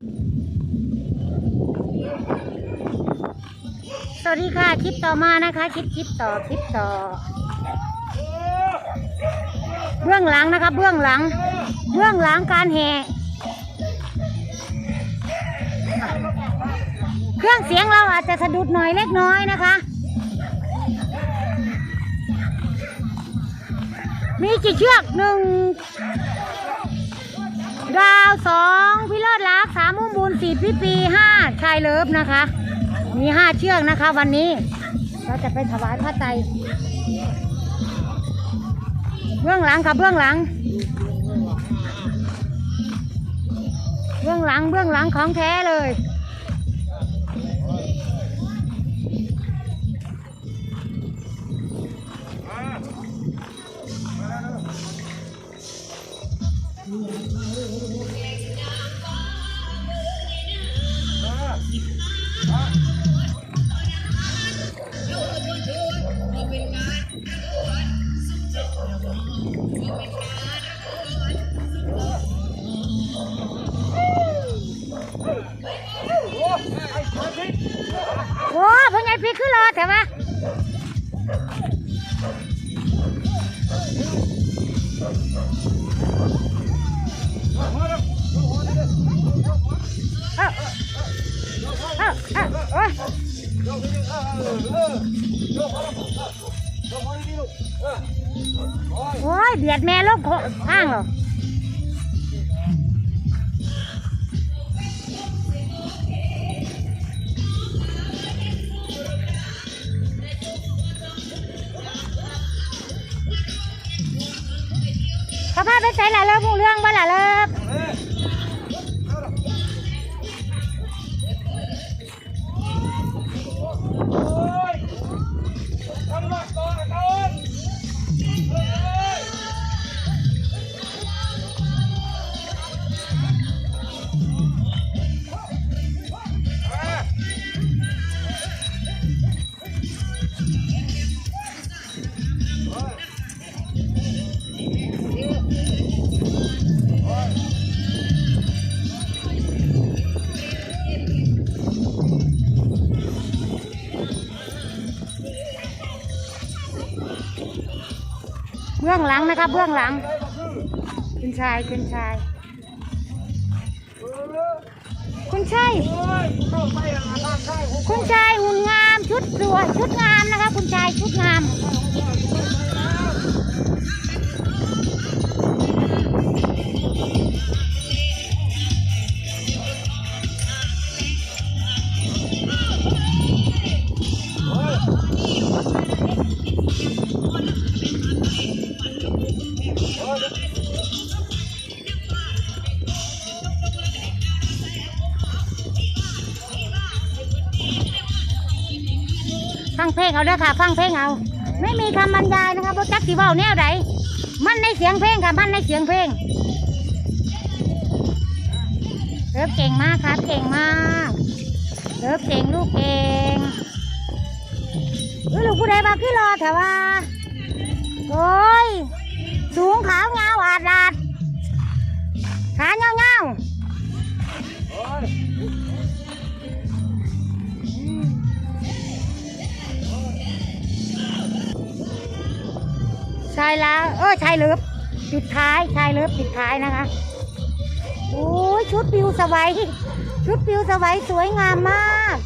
สวัสดีค่ะ คลิปต่อมานะคะ คลิปคลิปต่อคลิปต่อ เบื้องหลังนะคะเบื้องหลัง เบื้องหลังการแห่เครื่องเสียงเราอาจจะสะดุดหน่อยเล็กน้อยนะคะ มีกี่เชือกหนึ่งดาวสองพิเลิศรัก ปีพี่ปีห้าชายเลิฟนะคะ มีห้าเชือกนะคะ วันนี้เราจะไปถวายพระไตรเบื้องหลังค่ะเบื้องหลัง เบื้องหลังเบื้องหลังของแท้เลย โอ้ยเบียดแม่ลบข้างเหรอเขาพาไปใส่ละเลิฟผู้เรื่องบ้าละเลิฟ บื้องหลังนะคะเบื้องหลังคุณชายคุณชายคุณชายคุณชายหุ่นงามชุดสวยชุดงามนะคะ คุณชายชุดงาม เอาเด้อค่ะ ฟังเพลงเอา ไม่มีคำบรรยายนะคะเพราจักสีว่าแนวใดมันในเสียงเพลงค่ะ มันในเสียงเพลงเลิฟเก่งมากครับ เก่งมากเลิฟเก่งลูกเก่งเออลูกผู้ใดมาขึ้นรอแต่ว่า โอ้ย สูงขาวเงาอาดลาดขาเงาเงา ชายแล้วเออชายเลิฟปิดท้ายชายเลิฟปิดท้ายนะคะโอ้ยชุดปิวสบายชุดปิวสบายสวยงามมาก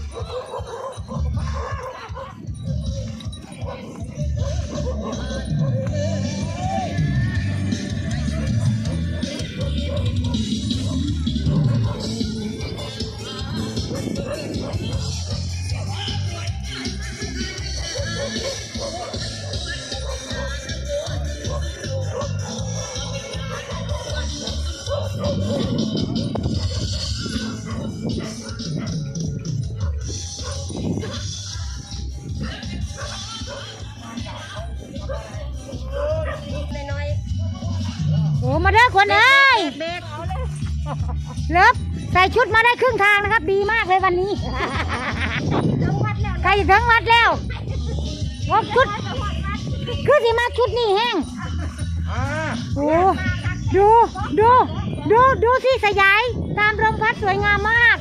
ชุดมาได้ครึ่งทางนะครับ ดีมากเลยวันนี้ใกล้จะถึงวัดแล้วโอ้ชุดคือสิมาชุดนี่แห้งอ่าโอ้ดูดูโดูดูที่สยาย ตามลมพัดสวยงามมาก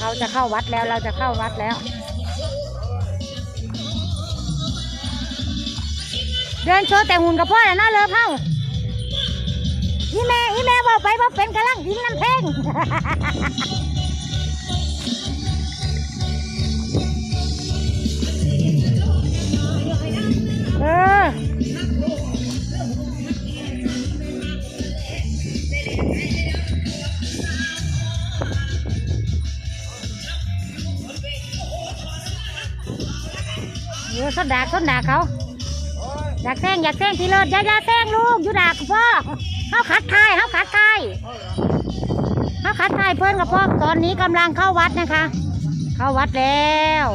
เราจะเข้าวัดแล้วเราจะเข้าวัดแล้ว เดินโชว์แต่หุ่นกับพ่อแล้วนะเลิฟเฮ้าอีแม่อีแม่บอกไปว่าเป็นกำลังยิงน้ำเพลงเออเออเขาด่าเขาด่าเขา อยากแซงอยากแซงพี่เลิศอย่าอย่าแซงลูกอยู่ด่ากับพ่อเขาขัดทายเขาขัดทายเขาขัดทายเพื่อนกับพ่อตอนนี้กำลังเข้าวัดนะคะ เข้าวัดแล้ว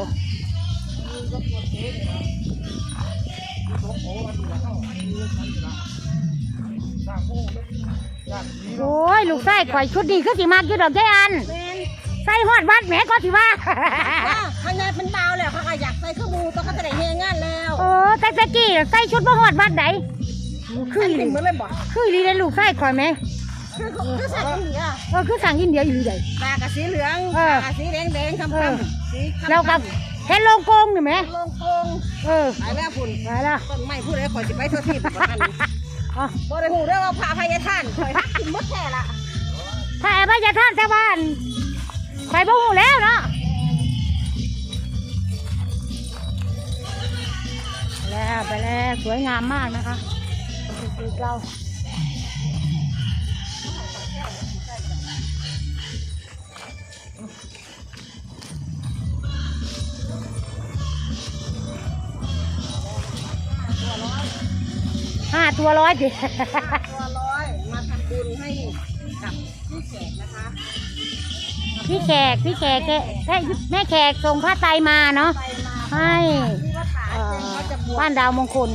โอ้ยลูกไส้ข่อยชุดดีก็สิมากอยู่ดอกแค่อันแมนใส่หอดวัดแหมก็สิว่าว่าข้างในเป็นเบาแล้วเขา ก็อยากใส่เครื่องมือต้องเขาจะได้เฮงานแล้วโอ้แต่ตะกี้ใส่ชุดมาหอดวัดไหนคืออันอีหติ่ลีงเหมือนเลยบ่คืออีหลีเลยลูกไส้ข่อยไหมคือคือใส่กันเหนือเออคือสั่งอินเดียอยู่ใหญ่ ตากับสีเหลืองเออตาสีแดงแดงๆคำเออ คำสีคำเรากับเห็นโลงโกงนี่ไหมลงโกงเออไปแล้วคุณไปละต้นไม้พูดเลยข่อยสิไปทั่วที่ประกันอ๋อบ่ได้หูเรื่องว่าพระพายท่านข่อยหักกินหมดแท้ละถ้าแอบว่าจะท่านแต่บ้านข่อยบ่หูแล้วเนาะ แล้วไปแล้วสวยงามมากนะคะคือเราห้าตัวร้อยดิตัวร้อยมาทำบุญให้กับพี่แขกนะคะ พี่แขกพี่แขกแกแม่แม่แขกส่งผ้าไตรมาเนาะไปมาให้ บวชบ้านดาวมงคล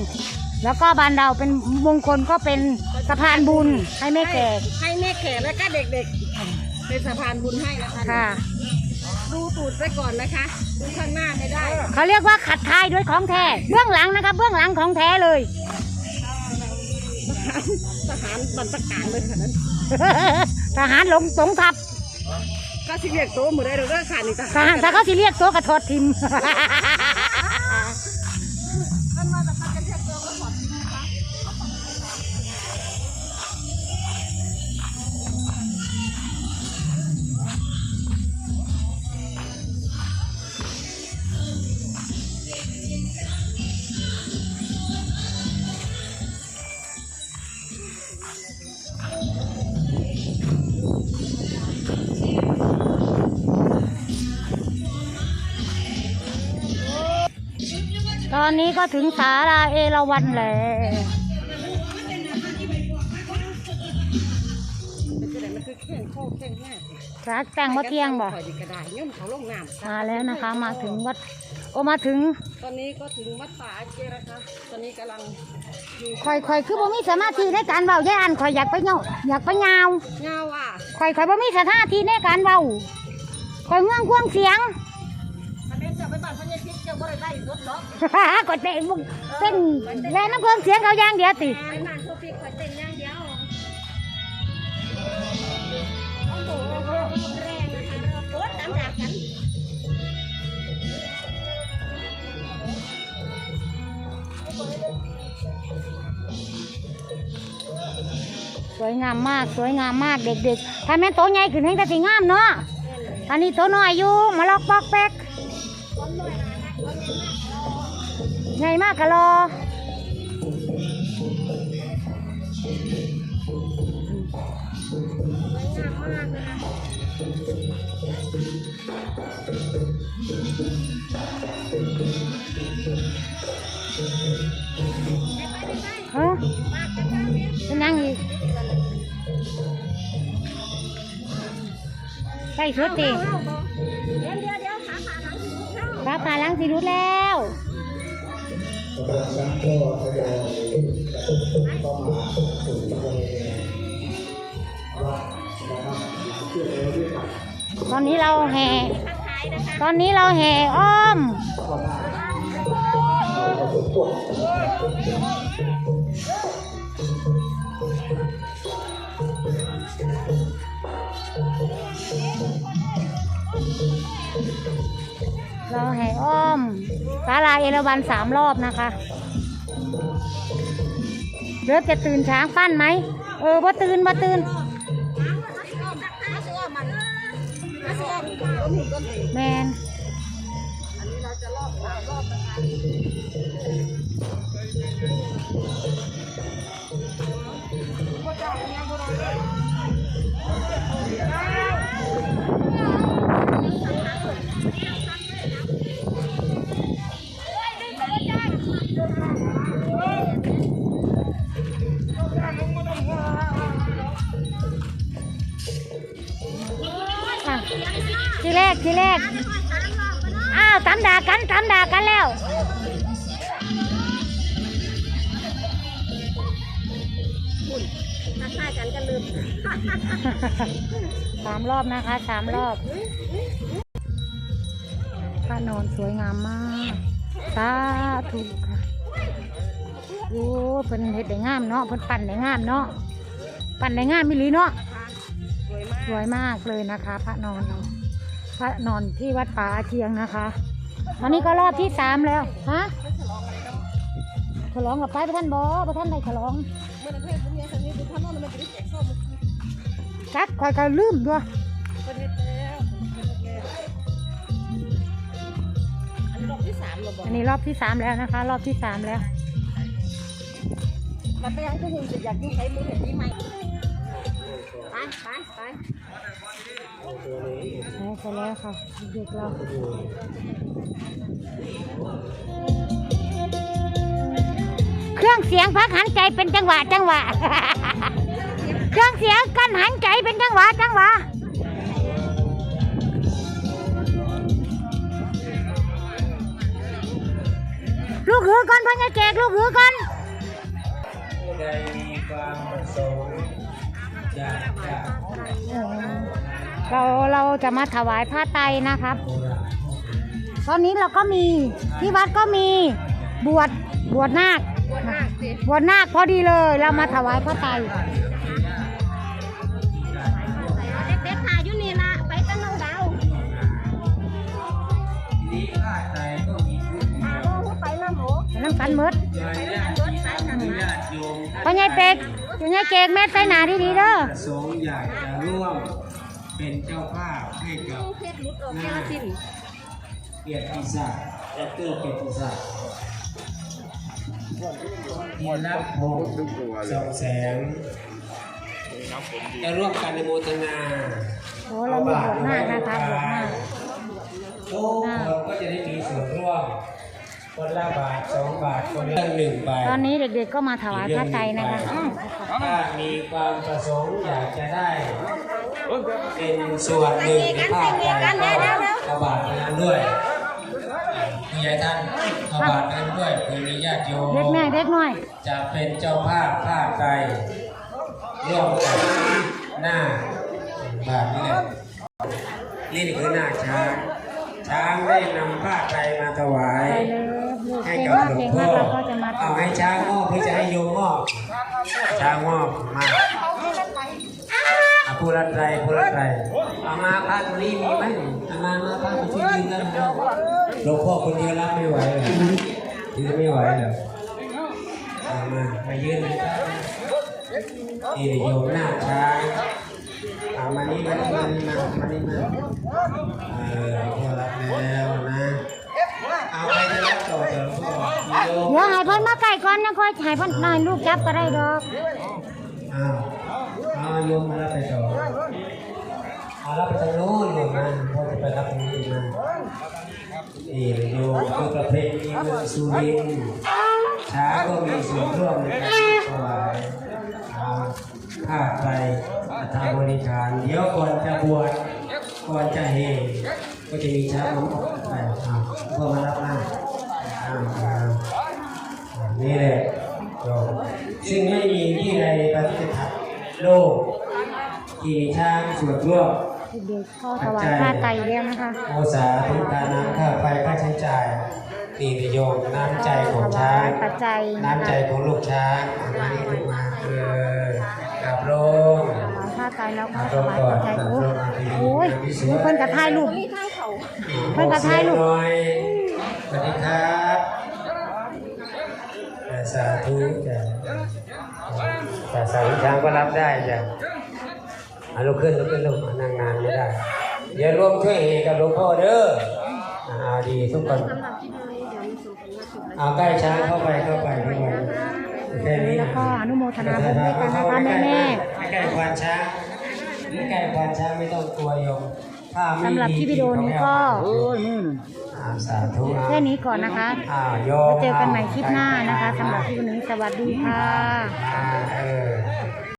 แล้วก็บ้านดาวเป็นมงคลก็เป็นสะพานบุญให้แม่แขกให้แม่แขกและก็เด็กๆ เป็นสะพานบุญให้นะคะค่ะ ดูตูดไปก่อนนะคะดูข้างหน้าไม่ได้เขาเรียกว่าขัดทายด้วยของแท้เบื้องหลังนะคะเบื้องหลังของแท้เลยทหารบรรพการเลยค่ะนั้นทหารหลงสงทับก็สิเรียกโตหมดได้เด้อค่ะนี่ททหารถ้าเขาสิเรียกตัวกระทอดทิม อนนี้ก็ถึงสาราเอราวันแล้วเป็นจะแข่งโค้งแข่งแม่รักแต่งว่าเที่ยงบ่คอกมาแล้วนะคะ มาถึงวัดโอมาถึง ตอนนี้ก็ถึงวัดป่าเจนะคะตอนนี้กำลังอยู่คอยคอยคือบ่มีสมาธิในการเว้าแย่อันคอยอยากไปเงาอยากไปยาเงาอะคอยคอยบ่มีสถานที่ในการเว้าคอยเงื่องควงเสียง บ่ได้ได้รถหรอกกดเตะมึงเต้นแล้น้ำเครื่องเสียงเขาอย่างเดียวติไปบ้านโซฟีคอยเต้นอย่างเดียวโอ้โหแรงนะคะโคตรตามจากกันสวยงามมากสวยงามมากเด็กๆ ถ้าแม่โตใหญ่ขึ้นให้แต่สิงามเนาะอันนี้โตน้อยอยู่มาลอกปอกแป๊ก ใหญ่มากกะรอฮะเป็นยังอีกใส่ชุดติเดี๋ยวเดี๋ยวเดี๋ยว ขาขาหลังถึงเข้าฟ้าผ่าล้างสีรุดแล้วตอนนี้เราแห่ ตอนนี้เราแห่อ้อมเเราแห่อ้อมศาลาเอราวันสามรอบนะคะเริ่มจะตื่นช้างปั้นไหม เออว่าตื่นว่าตื่นถ้าเสื้อมันถ้เสื้อมันก็มีก็มีแมนอันนี้เราจะรอบสามรอบนะคะ ค่ะ ทีแรกทีแรก อ้าวตามด่ากันตามด่ากันแล้วถ้าใช่กันก็ลืมสามรอบนะคะสามรอบผ้านอนสวยงามมากสาธุค่ะโอ้เพิ่นเฮ็ดได้งามเนาะเพิ่นปั่นได้งามเนาะปั่นได้งามมิลีเนาะส วยมากสวยมากเลยนะคะ พระนอนเราพระนอนที่วัดป่าอาเชียงนะคะอันนี้ก็รอบที่สามแล้วฮะฉลองกับไปพระท่านบอพระท่านได้ฉลองเมื่อประเทศพวกนี้สันนี้ดูท่านว่ามันจะได้แจกส้มมันจักคอยก็ลืมด้วยประเทศแล้วอันรอบที่สามเราบอกอันนี้รอบที่สามแล้วนะคะ รอบที่สามแล้วมาไปยังก็ยังจะอยากยุ่งใช้มือเห็นที่ไหมไปไปไปใช่ ไปแล้วค่ะ เด็กเราเครื่องเสียงพักหันใจเป็นจังหวะจังหวะ เครื่องเสียงกันหันใจเป็นจังหวะจังหวะลูกหือก่อนพ่อจะแจกลูกหือก่อนผู้ใดมีความประสงค์อยากจะ เราเราจะมาถวายผ้าไตรนะครับโบราณตอนนี้เราก็มีที่วัดก็มีบวชบวชนาคปวดมากสิบวชนาคพอดีเลย เรามาถวายพระไตรเด็กๆถ่ายอยู่นี่ละไปตั้งน้องดาวทีนี้ผ้าไตรก็มีชุดเดียวโอ้ไปละหมูน้ำกันหมดโดยญาติอนุญาตโยมพ่อใหญ่เป็กพ่อใหญ่เจกแม่ใส่หนาดีๆเด้อประสงค์อยากจะร่วม เป็นเจ้าภาพให้กับเพชรหลุดออกแค่ละสิ้นเกียรติศักดิ์และเกิดเกียรติศักดิ์ทีละพงศ์สองแสงจะร่วมกันในโมทนาโอ้เรามีบวชนาคนะคะบวชนาคทุกคนก็จะได้มีส่วนร่วมคนละบาทสองบาทคนละหนึ่งใบตอนนี้เด็กๆก็มาถวายพระไตรนะคะอ้าวถ้ามีความประสงค์อยากจะได้ เป็นส่วนหนึ่งในภาคการก็บาทไปนั้นด้วยผู้ใหญ่ท่านเอาบาทไปนั้นด้วยเพื่อมีญาติโยมเด็กแม่เด็กหน้อย จะเป็นเจ้าภาพภาคไตรร่วมกับหน้าบาทนี่แหละนี่คือหน้าช้าง ช้างได้นำผ้าไตรมาถวาย ให้กับหลวงพ่อเอาให้ช้างมอบหรือจะให้โยมมอบช้างมอบมา อะผู้รันไรผู้รันไรเอามาพระตรงนี้มีไหมเอามามาพระมาช่วยยืนแล้วนะหลวงพ่อคนเดียวรับไม่ไหวเลยยืนไม่ไหวแล้วเอามามายืนเลยครับนี่โยมหน้าช้างเอามานี่มานี่มานี่มามานี่มาเออหลวงพ่อรับแล้วนะเอาไปจะรับต่อเถอะหลวงพ่อโยมเดี๋ยวให้เพ่นมาไก่ก่อนนะค่อยให้เพ่นนายลูกจับก็ได้ดอกอ้าวเอา โยมมารับไปต่อเอารับไปทางโน้นโยมนะพอจะไปรับตรงนี้นะนี่โยมคือประเพณีเมืองสุรินทร์ช้าก็มีส่วนร่วมในการถวายเอาผ้าไตรทางบริการเดี๋ยวก่อนจะบวชก่อนจะเฮก็จะมีช้างมาไปเอาพ่อมารับหน้าอ้าวอ้าวนี่แหละโยมซึ่งไม่มีที่ใดประเทศไทย โลกที่มีช้างส่วนร่วมเด็กๆเข้าถวายผ้าไตรแล้วนะคะ โอสาทุกการน้ำค่าไฟค่าใช้จ่ายนี่นโยมน้ำใจของถวาช้างยปัจจัยน้ำใจของลูกช้างเอามานี่ลูกมาเออกลับลงถ้าตายแล้วก็กลับถลงวายก่อนปัจจัยกลับโอ้ลยงเอาทีนี้โอ้ยพี่สมีวยคนกระทายรูปมีทางเขาเพิ่นกระทายลูกหน่อยสวัสดีครับแต่สาธุจ้ะ แต่สาธุช้างก็รับได้จ้ะเอาลุกขึ้นลุกขึ้นลุกนั่งนานไม่ได้เดี๋ยวร่วมช่วยเฮกับหลวงพ่อเด้ออ่าเอาดีทุกคนสำหรับที่นี้เดี๋ยวมีส่งผลมาสู่เอาใกล้ช้างเข้าไปเข้าไปเข้าไปแค่นี้แล้วก็อนุโมทนาบุญด้วยกันนะคะแม่แม่ไม่ใกล้ควานช้างไม่ใกล้ควานช้างไม่ต้องกลัวโยมถ้าไม่สำหรับคลิปวิดีโอนี้ก็อ่า สาธุแค่นี้ก่อนนะคะอ่าโยมแล้วเจอกันใหม่คลิปหน้านะคะสำหรับคลิปนี้สวัสดีค่ะอ่าเออ